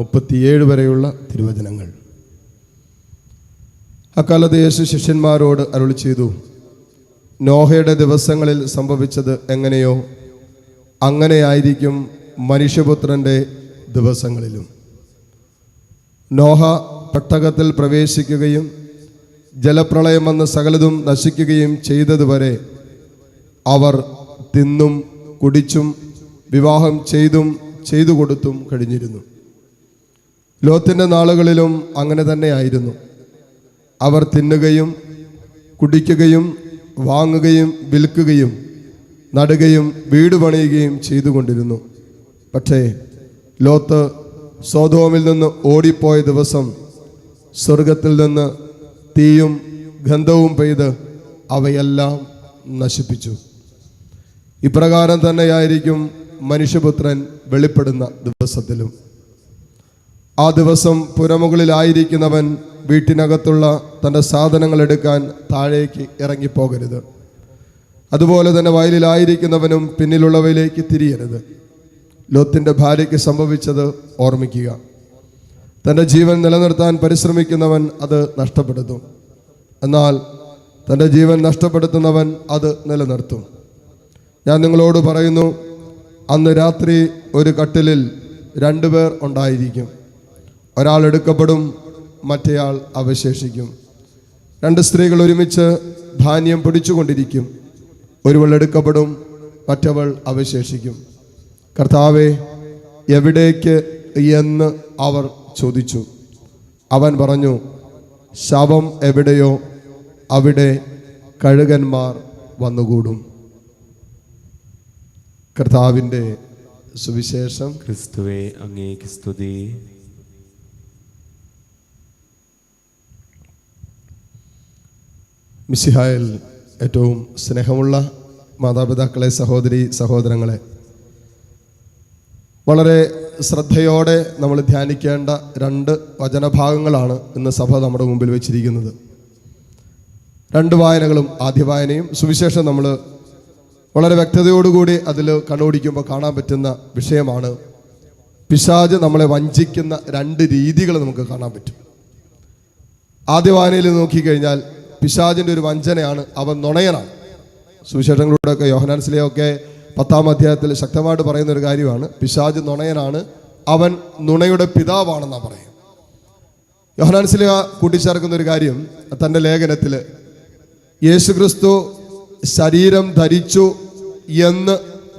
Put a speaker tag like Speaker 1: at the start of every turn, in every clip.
Speaker 1: മുപ്പത്തിയേഴ് വരെയുള്ള തിരുവചനങ്ങൾ. അക്കാലത്ത് യേശു ശിഷ്യന്മാരോട് അരുളി ചെയ്തു നോഹയുടെ ദിവസങ്ങളിൽ സംഭവിച്ചത് എങ്ങനെയോ? അങ്ങനെയായിരിക്കും മനുഷ്യപുത്രന്റെ ദിവസങ്ങളിലും. നോഹ പെട്ടകത്തിൽ പ്രവേശിക്കുകയും ജലപ്രളയം വന്ന് സകലതും നശിക്കുകയും ചെയ്തതുവരെ അവർ തിന്നും കുടിച്ചും വിവാഹം ചെയ്തും ചെയ്തു കൊടുത്തും കഴിഞ്ഞിരുന്നു. ലോത്തിന്റെ നാളുകളിലും അങ്ങനെ തന്നെയായിരുന്നു. അവർ തിന്നുകയും കുടിക്കുകയും വാങ്ങുകയും വിൽക്കുകയും നടുകയും വീട് പണിയുകയും ചെയ്തുകൊണ്ടിരുന്നു. പക്ഷേ ലോത്ത് സോതോമിൽ നിന്ന് ഓടിപ്പോയ ദിവസം സ്വർഗത്തിൽ നിന്ന് തീയും ഗന്ധവും പെയ്ത് അവയെല്ലാം നശിപ്പിച്ചു. ഇപ്രകാരം തന്നെയായിരിക്കും മനുഷ്യപുത്രൻ വെളിപ്പെടുന്ന ദിവസത്തിലും. ആ ദിവസം പുരമുകളിലായിരിക്കുന്നവൻ വീട്ടിനകത്തുള്ള തന്റെ സാധനങ്ങൾ എടുക്കാൻ താഴേക്ക് ഇറങ്ങിപ്പോകരുത്. അതുപോലെ തന്നെ വയലിലായിരിക്കുന്നവനും പിന്നിലുള്ളവയിലേക്ക് തിരിയരുത്. ലോത്തിന്റെ ഭാര്യയ്ക്ക് സംഭവിച്ചത് ഓർമ്മിക്കുക. തന്റെ ജീവൻ നിലനിർത്താൻ പരിശ്രമിക്കുന്നവൻ അത് നഷ്ടപ്പെടുത്തും. എന്നാൽ തന്റെ ജീവൻ നഷ്ടപ്പെടുത്തുന്നവൻ അത് നിലനിർത്തും. ഞാൻ നിങ്ങളോട് പറയുന്നു അന്ന് രാത്രി ഒരു കട്ടിലിൽ രണ്ടുപേർ ഉണ്ടായിരിക്കും. ഒരാൾ എടുക്കപ്പെടും മറ്റേയാൾ അവശേഷിക്കും. രണ്ട് സ്ത്രീകൾ ഒരുമിച്ച് ധാന്യം പിടിച്ചുകൊണ്ടിരിക്കും. ഒരുവൾ എടുക്കപ്പെടും മറ്റവൾ അവശേഷിക്കും. കർത്താവെ എവിടേക്ക് എന്ന് അവർ ചോദിച്ചു. അവൻ പറഞ്ഞു ശവം എവിടെയോ അവിടെ കഴുകന്മാർ വന്നുകൂടും. കർത്താവിന്റെ സുവിശേഷം.
Speaker 2: ക്രിസ്തുവേ അങ്ങേക്ക് സ്തുതി.
Speaker 1: മിസിഹായിൽ ഏറ്റവും സ്നേഹമുള്ള മാതാപിതാക്കളെ സഹോദരി സഹോദരങ്ങളെ വളരെ ശ്രദ്ധയോടെ നമ്മൾ ധ്യാനിക്കേണ്ട രണ്ട് വചനഭാഗങ്ങളാണ് ഇന്ന് സഭ നമ്മുടെ മുമ്പിൽ വെച്ചിരിക്കുന്നത്. രണ്ട് വായനകളും ആദ്യ വായനയും സുവിശേഷം നമ്മൾ വളരെ വ്യക്തതയോടുകൂടി അതിൽ കണ്ണോടിക്കുമ്പോൾ കാണാൻ പറ്റുന്ന വിഷയമാണ് പിശാജ് നമ്മളെ വഞ്ചിക്കുന്ന രണ്ട് രീതികൾ നമുക്ക് കാണാൻ പറ്റും. ആദ്യ വായനയിൽ നോക്കിക്കഴിഞ്ഞാൽ പിശാജിന്റെ ഒരു വഞ്ചനയാണ് അവൻ നുണയനാണ്. സുവിശേഷങ്ങളിലൂടെയൊക്കെ യോഹനാൻസിലെയൊക്കെ പത്താം അധ്യായത്തിൽ ശക്തമായിട്ട് പറയുന്ന ഒരു കാര്യമാണ്. പിശാജ് നുണയനാണ് അവൻ നുണയുടെ പിതാവാണെന്നാണ് പറയും യോഹനാൻസിലെ കൂട്ടിച്ചേർക്കുന്ന ഒരു കാര്യം തന്റെ ലേഖനത്തിൽ യേശുക്രിസ്തു ശരീരം ധരിച്ചു എന്ന്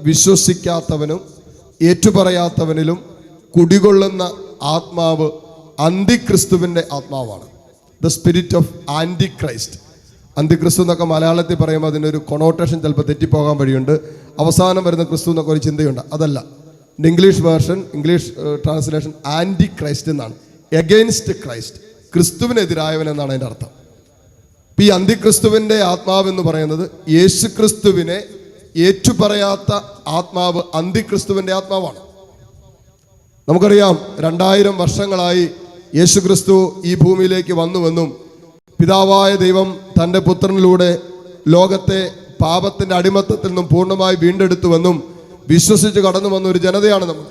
Speaker 1: വിശ്വസിക്കാത്തവനും ഏറ്റുപറയാത്തവനിലും കുടികൊള്ളുന്ന ആത്മാവ് അന്തിക്രിസ്തുവിന്റെ ആത്മാവാണ്. The spirit of anti Christ അന്തിക്രിസ്തു എന്നൊക്കെ മലയാളത്തിൽ പറയുമ്പോൾ ഒരു കൊണോട്ടേഷൻ ചിലപ്പോൾ തെറ്റിപ്പോകാൻ വഴിയുണ്ട്. അവസാനം വരുന്ന ക്രിസ്തു എന്നൊക്കെ ഒരു ചിന്തയുണ്ട്. അതല്ല. English version English translation anti Christ എന്നാണ്. എഗെയിൻസ്റ്റ് ക്രൈസ്റ്റ് ക്രിസ്തുവിനെതിരായവൻ എന്നാണ് അതിന്റെ അർത്ഥം. ഈ അന്തിക്രിസ്തുവിന്റെ ആത്മാവ് എന്ന് പറയുന്നത് യേശു ക്രിസ്തുവിനെ ഏറ്റുപറയാത്ത ആത്മാവ് അന്തിക്രിസ്തുവിന്റെ ആത്മാവാണ്. നമുക്കറിയാം രണ്ടായിരം വർഷങ്ങളായി യേശു ക്രിസ്തു ഈ ഭൂമിയിലേക്ക് വന്നുവെന്നും പിതാവായ ദൈവം തന്റെ പുത്രനിലൂടെ ലോകത്തെ പാപത്തിന്റെ അടിമത്തത്തിൽ നിന്നും പൂർണമായി വീണ്ടെടുത്തുവെന്നും വിശ്വസിച്ച് കടന്നു വന്ന ഒരു ജനതയാണ് നമ്മൾ.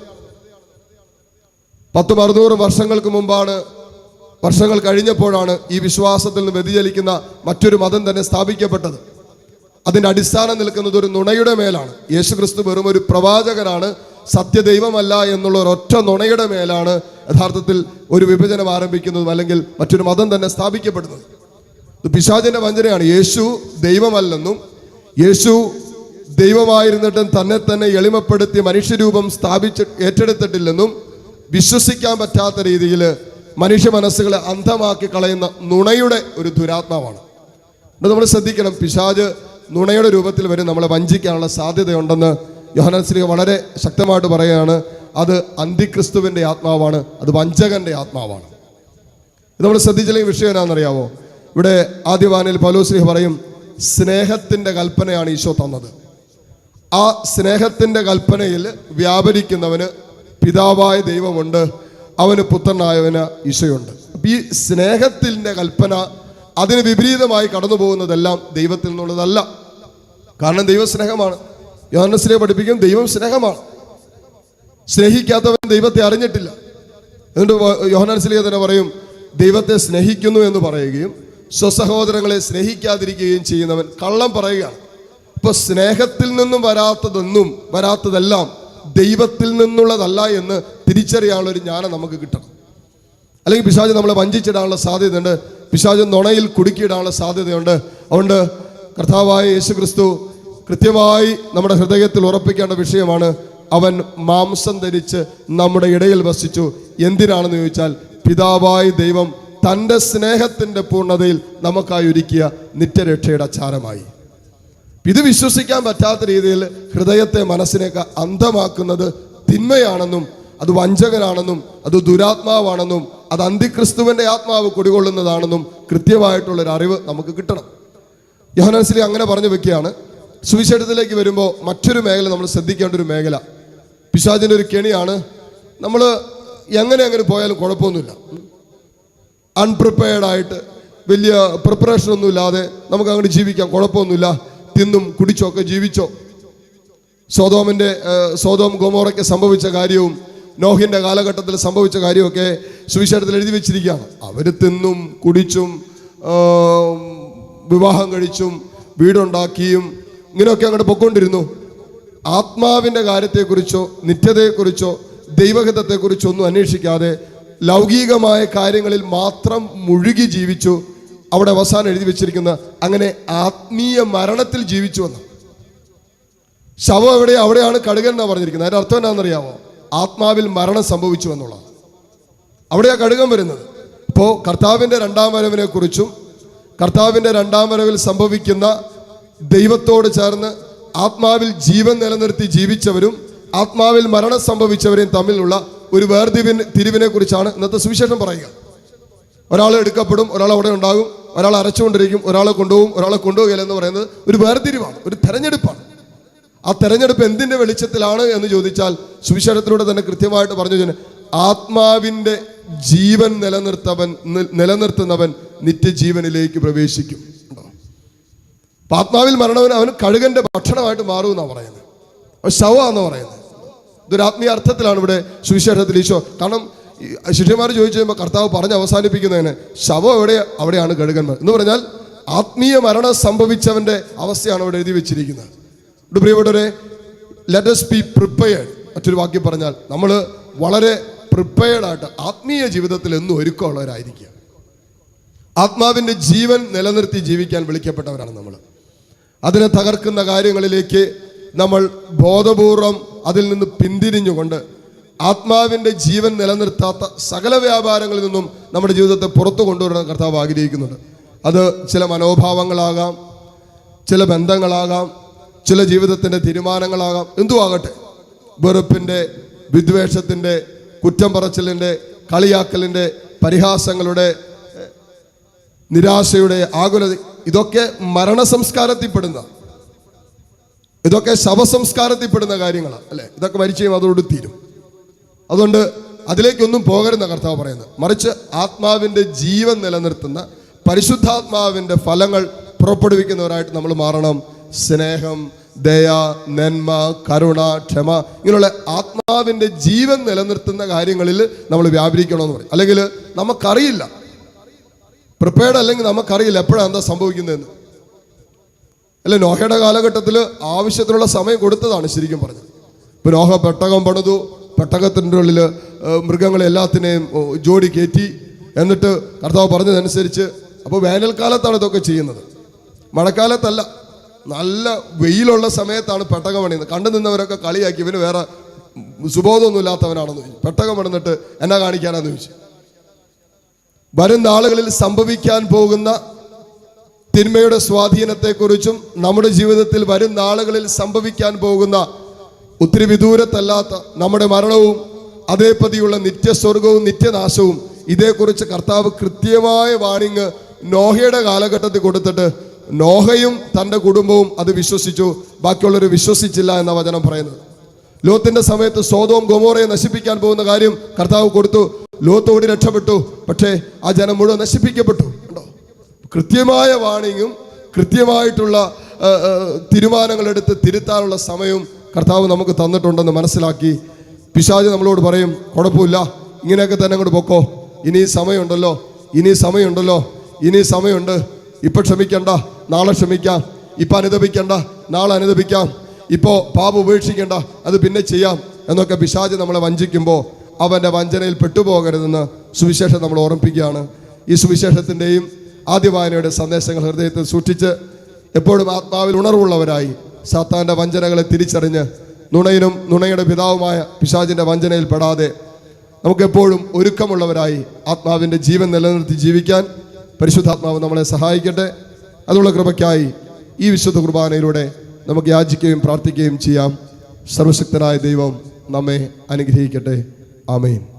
Speaker 1: പത്തും അറുന്നൂറ് വർഷങ്ങൾക്ക് മുമ്പാണ് വർഷങ്ങൾ കഴിഞ്ഞപ്പോഴാണ് ഈ വിശ്വാസത്തിൽ നിന്ന് വ്യതിചലിക്കുന്ന മറ്റൊരു മതം തന്നെ സ്ഥാപിക്കപ്പെട്ടത്. അതിന്റെ അടിസ്ഥാനം നിൽക്കുന്നത് ഒരു നുണയുടെ മേലാണ്. യേശുക്രിസ്തു വെറും ഒരു പ്രവാചകനാണ് സത്യദൈവമല്ല എന്നുള്ള ഒരൊറ്റ നുണയുടെ മേലാണ് യഥാർത്ഥത്തിൽ ഒരു വിഭജനം ആരംഭിക്കുന്നതും അല്ലെങ്കിൽ മറ്റൊരു മതം തന്നെ സ്ഥാപിക്കപ്പെടുന്നത്. ഇത് പിശാചിന്റെ വഞ്ചനയാണ്. യേശു ദൈവമല്ലെന്നും യേശു ദൈവമായിരുന്നിട്ടും തന്നെ തന്നെ എളിമപ്പെടുത്തി മനുഷ്യരൂപം സ്ഥാപിച്ച് ഏറ്റെടുത്തിട്ടില്ലെന്നും വിശ്വസിക്കാൻ പറ്റാത്ത രീതിയിൽ മനുഷ്യ മനസ്സുകളെ അന്ധമാക്കി കളയുന്ന നുണയുടെ ഒരു ദുരാത്മാവാണ്. നമ്മൾ ശ്രദ്ധിക്കണം. പിശാജ് നുണയുടെ രൂപത്തിൽ വരും നമ്മളെ വഞ്ചിക്കാനുള്ള സാധ്യതയുണ്ടെന്ന് യോഹനശ്രീ വളരെ ശക്തമായിട്ട് പറയുകയാണ് അത് അന്തിക്രിസ്തുവിന്റെ ആത്മാവാണ് അത് വഞ്ചകന്റെ ആത്മാവാണ്. ഇത് നമ്മൾ ശ്രദ്ധിച്ചില്ലെങ്കിൽ വിഷയം എന്നാണെന്നറിയാവോ ഇവിടെ ആദ്യവാനിൽ പലോശ്രീ പറയും സ്നേഹത്തിന്റെ കൽപ്പനയാണ് ഈശോ തന്നത്. ആ സ്നേഹത്തിന്റെ കൽപ്പനയിൽ വ്യാപരിക്കുന്നവന് പിതാവായ ദൈവമുണ്ട് അവന് പുത്രനായവന് ഈശോയുണ്ട്. ഈ സ്നേഹത്തിന്റെ കൽപ്പന അതിന് വിപരീതമായി കടന്നു പോകുന്നതെല്ലാം ദൈവത്തിൽ നിന്നുള്ളതല്ല. കാരണം ദൈവം സ്നേഹമാണ് യോഹനസിനെ പഠിപ്പിക്കും ദൈവം സ്നേഹമാണ്. സ്നേഹിക്കാത്തവൻ ദൈവത്തെ അറിഞ്ഞിട്ടില്ല. എന്നിട്ട് യോഹനസിലേക്ക് തന്നെ പറയും ദൈവത്തെ സ്നേഹിക്കുന്നു എന്ന് പറയുകയും സ്വസഹോദരങ്ങളെ സ്നേഹിക്കാതിരിക്കുകയും ചെയ്യുന്നവൻ കള്ളം പറയുകയാണ്. ഇപ്പൊ സ്നേഹത്തിൽ നിന്നും വരാത്തതൊന്നും വരാത്തതെല്ലാം ദൈവത്തിൽ നിന്നുള്ളതല്ല എന്ന് തിരിച്ചറിയാനുള്ള ഒരു ജ്ഞാനം നമുക്ക് കിട്ടണം. അല്ലെങ്കിൽ പിശാജ് നമ്മളെ വഞ്ചിച്ചിടാനുള്ള സാധ്യതയുണ്ട്. പിശാജ് നുണയിൽ കുടുക്കിയിടാനുള്ള സാധ്യതയുണ്ട്. അതുകൊണ്ട് കർത്താവായ യേശു ക്രിസ്തു കൃത്യമായി നമ്മുടെ ഹൃദയത്തിൽ ഉറപ്പിക്കേണ്ട വിഷയമാണ് അവൻ മാംസം ധരിച്ച് നമ്മുടെ ഇടയിൽ വസിച്ചു. എന്തിനാണെന്ന് ചോദിച്ചാൽ പിതാവായ ദൈവം തന്റെ സ്നേഹത്തിന്റെ പൂർണതയിൽ നമുക്കായി ഒരുക്കിയ നിത്യരക്ഷയുടെ അച്ചാരമായി. ഇത് വിശ്വസിക്കാൻ പറ്റാത്ത രീതിയിൽ ഹൃദയത്തെ മനസ്സിനെയൊക്കെ അന്ധമാക്കുന്നത് തിന്മയാണെന്നും അത് വഞ്ചകനാണെന്നും അത് ദുരാത്മാവാണെന്നും അത് അന്തിക്രിസ്തുവിന്റെ ആത്മാവ് കുടികൊള്ളുന്നതാണെന്നും കൃത്യമായിട്ടുള്ളൊരു അറിവ് നമുക്ക് കിട്ടണം. യോഹനാൻസിലി അങ്ങനെ പറഞ്ഞു വെക്കുകയാണ്. സുവിശേഷത്തിലേക്ക് വരുമ്പോൾ മറ്റൊരു മേഖല നമ്മൾ ശ്രദ്ധിക്കേണ്ട ഒരു മേഖല. പിശാചിന്റെ ഒരു കെണിയാണ്. നമ്മൾ എങ്ങനെ അങ്ങനെ പോയാലും കുഴപ്പമൊന്നുമില്ല. അൺപ്രിപ്പയർഡ് ആയിട്ട് വലിയ പ്രിപ്പറേഷൻ ഒന്നും ഇല്ലാതെ നമുക്ക് അങ്ങോട്ട് ജീവിക്കാം. കുഴപ്പമൊന്നുമില്ല. തിന്നും കുടിച്ചോ ഒക്കെ ജീവിച്ചോ. സോതോമിന്റെ സോതോം ഗോമോറയ്ക്ക് സംഭവിച്ച കാര്യവും നോഹിന്റെ കാലഘട്ടത്തിൽ സംഭവിച്ച കാര്യമൊക്കെ സുവിശേഷത്തിൽ എഴുതി വെച്ചിരിക്കുകയാണ്. അവർ തിന്നും കുടിച്ചും വിവാഹം കഴിച്ചും വീടുണ്ടാക്കിയും ഇങ്ങനെയൊക്കെ അങ്ങോട്ട് പൊക്കൊണ്ടിരുന്നു ആത്മാവിന്റെ കാര്യത്തെക്കുറിച്ചോ നിത്യതയെക്കുറിച്ചോ ദൈവഹിതത്തെക്കുറിച്ചോ ഒന്നും അന്വേഷിക്കാതെ ലൗകികമായ കാര്യങ്ങളിൽ മാത്രം മുഴുകി ജീവിച്ചു അവിടെ അവസാനം എഴുതി വെച്ചിരിക്കുന്ന അങ്ങനെ ആത്മീയ മരണത്തിൽ ജീവിച്ചു വന്നു. ശവം എവിടെ? അവിടെയാണ് കടുകൻ എന്നാണ് പറഞ്ഞിരിക്കുന്നത്. അതിന്റെ അർത്ഥം എന്താണെന്നറിയാമോ? ആത്മാവിൽ മരണം സംഭവിച്ചു എന്നുള്ളത് അവിടെയാ കടുകൻ വരുന്നത്. ഇപ്പോൾ കർത്താവിന്റെ രണ്ടാം വരവിനെ കുറിച്ചും കർത്താവിന്റെ രണ്ടാം വരവിൽ സംഭവിക്കുന്ന ദൈവത്തോട് ചേർന്ന് ആത്മാവിൽ ജീവൻ നിലനിർത്തി ജീവിച്ചവരും ആത്മാവിൽ മരണം സംഭവിച്ചവരെയും തമ്മിലുള്ള ഒരു വേർതിരിവിന് തിരിവിനെ കുറിച്ചാണ് ഇന്നത്തെ സുവിശേഷം പറയുക. ഒരാൾ എടുക്കപ്പെടും ഒരാൾ അവിടെ ഉണ്ടാകും ഒരാൾ അരച്ചുകൊണ്ടിരിക്കും ഒരാളെ കൊണ്ടുപോകും ഒരാളെ കൊണ്ടുപോകില്ല എന്ന് പറയുന്നത് ഒരു വേർതിരിവാണ് ഒരു തെരഞ്ഞെടുപ്പാണ്. ആ തെരഞ്ഞെടുപ്പ് എന്തിന്റെ വെളിച്ചത്തിലാണ് എന്ന് ചോദിച്ചാൽ സുവിശേഷത്തിലൂടെ തന്നെ കൃത്യമായിട്ട് പറഞ്ഞു വെച്ചാൽ ആത്മാവിന്റെ ജീവൻ നിലനിർത്തവൻ നിലനിർത്തുന്നവൻ നിത്യജീവനിലേക്ക് പ്രവേശിക്കും. ആത്മാവിൽ മരണവൻ അവന് കഴുകന്റെ ഭക്ഷണമായിട്ട് മാറും മാറുമെന്നാണ് പറയുന്നത്. ശവമാണെന്ന് പറയുന്നത്. ഇതൊരു ആത്മീയ അർത്ഥത്തിലാണ് ഇവിടെ സുവിശേഷത്തിൽ ഈശോ. കാരണം ശിഷ്യന്മാർ ചോദിച്ചു കഴിയുമ്പോൾ കർത്താവ് പറഞ്ഞ് അവസാനിപ്പിക്കുന്നതിന് ശവം എവിടെ? അവിടെയാണ് കഴുകന്മാർ എന്ന് പറഞ്ഞാൽ ആത്മീയ മരണം സംഭവിച്ചവന്റെ അവസ്ഥയാണ് അവിടെ എഴുതി വെച്ചിരിക്കുന്നത്. ഇവിടെ പ്രിയപ്പെട്ടവരെ ലെറ്റസ് ബി പ്രിപ്പയർഡ് മറ്റൊരു വാക്യം പറഞ്ഞാൽ നമ്മൾ വളരെ പ്രിപ്പയർഡായിട്ട് ആത്മീയ ജീവിതത്തിൽ എന്നും ഒരുക്കമുള്ളവരായിരിക്കുക. ആത്മാവിന്റെ ജീവൻ നിലനിർത്തി ജീവിക്കാൻ വിളിക്കപ്പെട്ടവരാണ് നമ്മൾ അതിനെ തകർക്കുന്ന കാര്യങ്ങളിലേക്ക് നമ്മൾ ബോധപൂർവം അതിൽ നിന്ന് പിന്തിരിഞ്ഞുകൊണ്ട് ആത്മാവിന്റെ ജീവൻ നിലനിർത്താത്ത സകല വ്യാപാരങ്ങളിൽ നിന്നും നമ്മുടെ ജീവിതത്തെ പുറത്തു കൊണ്ടുവരണം കർത്താവ് ആഗ്രഹിക്കുന്നുണ്ട്. അത് ചില മനോഭാവങ്ങളാകാം ചില ബന്ധങ്ങളാകാം ചില ജീവിതത്തിന്റെ തീരുമാനങ്ങളാകാം എന്തു ആകട്ടെ വെറുപ്പിന്റെ വിദ്വേഷത്തിന്റെ കുറ്റം പറച്ചിലിന്റെ കളിയാക്കലിന്റെ പരിഹാസങ്ങളുടെ നിരാശയുടെ ആകുലത ഇതൊക്കെ മരണസംസ്കാരത്തിൽപ്പെടുന്ന ഇതൊക്കെ ശവസംസ്കാരത്തിൽപ്പെടുന്ന കാര്യങ്ങളാണ് അല്ലേ? ഇതൊക്കെ മരിച്ചു അതോട് തീരും. അതുകൊണ്ട് അതിലേക്കൊന്നും പോകരുന്ന കർത്താവ് പറയുന്നത്. മറിച്ച് ആത്മാവിന്റെ ജീവൻ നിലനിർത്തുന്ന പരിശുദ്ധാത്മാവിന്റെ ഫലങ്ങൾ പുറപ്പെടുവിക്കുന്നവരായിട്ട് നമ്മൾ മാറണം. സ്നേഹം ദയ നന്മ കരുണ ക്ഷമ ഇങ്ങനെയുള്ള ആത്മാവിന്റെ ജീവൻ നിലനിർത്തുന്ന കാര്യങ്ങളിൽ നമ്മൾ വ്യാപരിക്കണമെന്ന് പറയും. അല്ലെങ്കിൽ നമുക്കറിയില്ല പ്രിപ്പയർഡ് അല്ലെങ്കിൽ നമുക്കറിയില്ല എപ്പോഴാണ് എന്താ സംഭവിക്കുന്നതെന്ന്. അല്ലെ നോഹയുടെ കാലഘട്ടത്തിൽ ആവശ്യത്തിനുള്ള സമയം കൊടുത്തതാണ് ശരിക്കും പറഞ്ഞത് ഇപ്പൊ നോഹ പെട്ടകം പണിതു പെട്ടകത്തിന്റെ ഉള്ളിൽ മൃഗങ്ങളെ എല്ലാത്തിനെയും ജോഡി കയറ്റി. എന്നിട്ട് കർത്താവ് പറഞ്ഞതനുസരിച്ച് അപ്പോൾ വേനൽക്കാലത്താണ് ഇതൊക്കെ ചെയ്യുന്നത്. മഴക്കാലത്തല്ല നല്ല വെയിലുള്ള സമയത്താണ് പെട്ടകം പണിയുന്നത്. കണ്ടു നിന്നവരൊക്കെ കളിയാക്കി ഇവന് വേറെ സുബോധമൊന്നും ഇല്ലാത്തവനാണെന്ന് ചോദിച്ചു. പെട്ടകം പണിന്നിട്ട് എന്നാ കാണിക്കാനാന്ന് ചോദിച്ചു. വരും നാളുകളിൽ സംഭവിക്കാൻ പോകുന്ന തിന്മയുടെ സ്വാധീനത്തെക്കുറിച്ചും നമ്മുടെ ജീവിതത്തിൽ വരും നാളുകളിൽ സംഭവിക്കാൻ പോകുന്ന ഒത്തിരി വിദൂരത്തല്ലാത്ത നമ്മുടെ മരണവും അതേപതിയുള്ള നിത്യസ്വർഗവും നിത്യനാശവും ഇതേക്കുറിച്ച് കർത്താവ് കൃത്യമായ വാണിങ് നോഹയുടെ കാലഘട്ടത്തിൽ കൊടുത്തിട്ട് നോഹയും തന്റെ കുടുംബവും അത് വിശ്വസിച്ചു. ബാക്കിയുള്ളവർ വിശ്വസിച്ചില്ല എന്ന വചനം പറയുന്നത്. ലോത്തിന്റെ സമയത്ത് സോതവും ഗൊമോറയെ നശിപ്പിക്കാൻ പോകുന്ന കാര്യം കർത്താവ് കൊടുത്തു. ലോത്ത് ഓടി രക്ഷപ്പെട്ടു. പക്ഷേ ആ ജനം മുഴുവൻ നശിപ്പിക്കപ്പെട്ടു. കണ്ടോ? കൃത്യമായ വാണിങ്ങും കൃത്യമായിട്ടുള്ള തീരുമാനങ്ങളെടുത്ത് തിരുത്താനുള്ള സമയവും കർത്താവ് നമുക്ക് തന്നിട്ടുണ്ടെന്ന് മനസ്സിലാക്കി പിശാജ് നമ്മളോട് പറയും കുഴപ്പമില്ല ഇങ്ങനെയൊക്കെ തന്നെ അങ്ങോട്ട് പൊക്കോ. ഇനി സമയമുണ്ടല്ലോ ഇനി സമയമുണ്ടല്ലോ ഇനി സമയമുണ്ട്. ഇപ്പൊ ക്ഷമിക്കണ്ട നാളെ ക്ഷമിക്കാം. ഇപ്പൊ അനുദപിക്കണ്ട നാളെ അനുദപിക്കാം. ഇപ്പോ പാപ ഉപേക്ഷിക്കണ്ട അത് പിന്നെ ചെയ്യാം. എന്നൊക്കെ പിശാജ് നമ്മളെ വഞ്ചിക്കുമ്പോൾ അവന്റെ വഞ്ചനയിൽ പെട്ടുപോകരുതെന്ന് സുവിശേഷം നമ്മൾ ഓർമ്മിപ്പിക്കുകയാണ്. ഈ സുവിശേഷത്തിന്റെയും ആദ്യ വായനയുടെ സന്ദേശങ്ങൾ ഹൃദയത്തിൽ സൂക്ഷിച്ച് എപ്പോഴും ആത്മാവിൽ ഉണർവുള്ളവരായി സാത്താന്റെ വഞ്ചനകളെ തിരിച്ചറിഞ്ഞ് നുണയിനും നുണയുടെ പിതാവുമായ പിശാചിന്റെ വഞ്ചനയിൽ പെടാതെ നമുക്കെപ്പോഴും ഒരുക്കമുള്ളവരായി ആത്മാവിന്റെ ജീവൻ നിലനിർത്തി ജീവിക്കാൻ പരിശുദ്ധാത്മാവ് നമ്മളെ സഹായിക്കട്ടെ. അതുള്ള കൃപയ്ക്കായി ഈ വിശുദ്ധ കുർബാനയിലൂടെ നമുക്ക് യാചിക്കുകയും പ്രാർത്ഥിക്കുകയും ചെയ്യാം. സർവശക്തനായ ദൈവം നമ്മെ അനുഗ്രഹിക്കട്ടെ. Amén.